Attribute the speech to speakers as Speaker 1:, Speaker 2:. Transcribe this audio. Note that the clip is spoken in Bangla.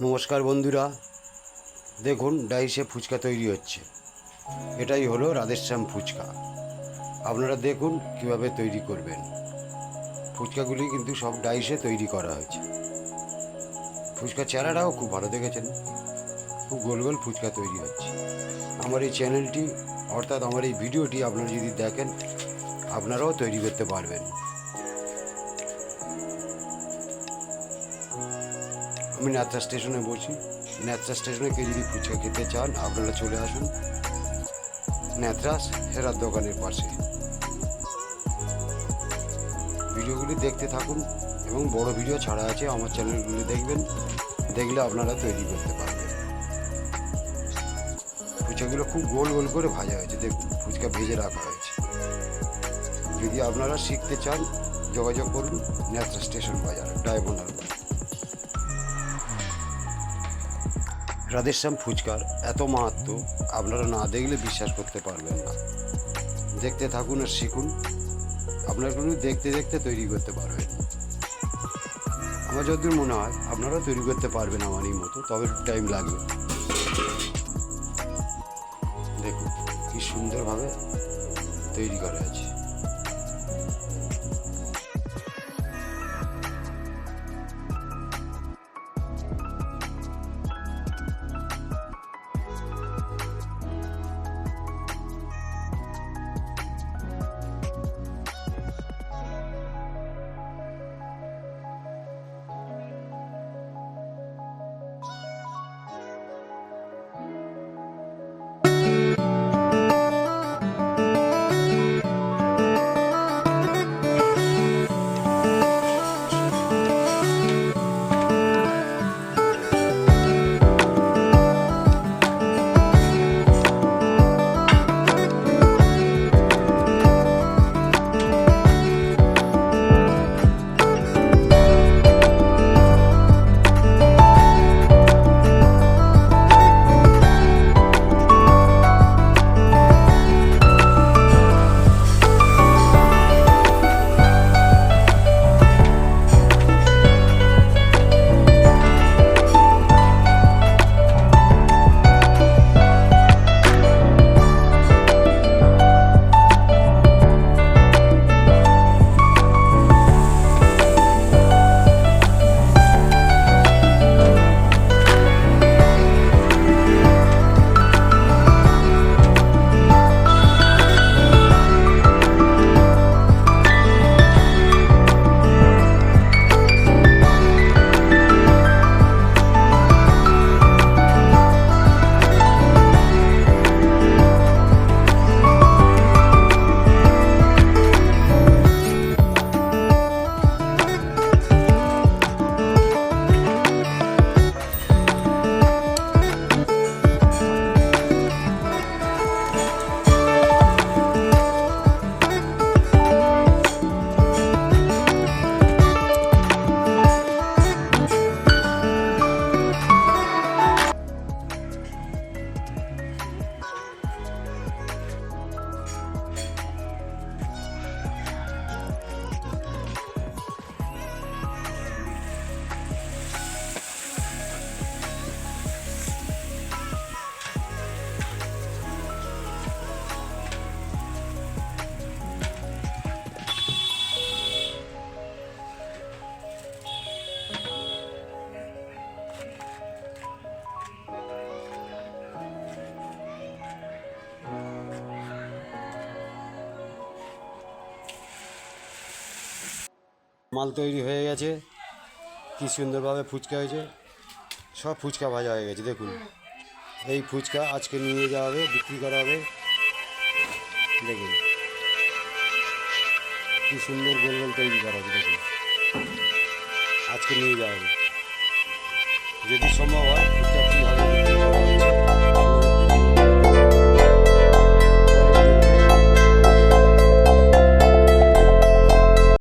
Speaker 1: নমস্কার বন্ধুরা। দেখুন, ডাইসে ফুচকা তৈরি হচ্ছে। এটাই হলো রাধেশ্যাম ফুচকা। আপনারা দেখুন কীভাবে তৈরি করবেন। ফুচকাগুলি কিন্তু সব ডাইসে তৈরি করা হয়েছে। ফুচকা চেহারাটাও খুব ভালো দেখেছেন। খুব গোল গোল ফুচকা তৈরি হচ্ছে। আমার এই চ্যানেলটি, অর্থাৎ আমার এই ভিডিওটি আপনারা যদি দেখেন, আপনারাও তৈরি করতে পারবেন। আমি নেত্রা স্টেশনে বসি। নেত্রা স্টেশনে কেউ যদি ফুচকা খেতে চান, আপনারা চলে আসুন। নেত্রাস হেরার দোকানের পাশে। ভিডিওগুলি দেখতে থাকুন এবং বড় ভিডিও ছাড়া আছে আমার চ্যানেলগুলি দেখবেন। দেখলে আপনারা তৈরি করতে পারবেন। ফুচকাগুলো খুব গোল গোল করে ভাজা হয়েছে। দেখুন ফুচকা ভেজে রাখা হয়েছে। যদি আপনারা শিখতে চান, যোগাযোগ করুন নেত্রা স্টেশন বাজার ডায়মন্ডার রাধেশ্যাম ফুচকার এত মাহাত্ম আপনারা না দেখলে বিশ্বাস করতে পারবেন না। দেখতে থাকুন আর শিখুন। আপনারা কিন্তু দেখতে দেখতে তৈরি করতে পারবেন। আমার যতদূর মনে হয়, আপনারাও তৈরি করতে পারবেন আমারই মতো, তবে টাইম লাগবে দেখুন, কি সুন্দরভাবে তৈরি করা আছে। মাল তৈরি হয়ে গেছে। কি সুন্দরভাবে ফুচকা হয়েছে। সব ফুচকা ভাজা হয়ে গেছে, দেখুন। এই ফুচকা আজকে নিয়ে যাওয়া হবে, বিক্রি করা হবে। দেখুন। কি সুন্দর গোল গোল তৈরি করা হবে দেখুন। আজকে নিয়ে যাওয়া হবে। যদি সম্ভব হয়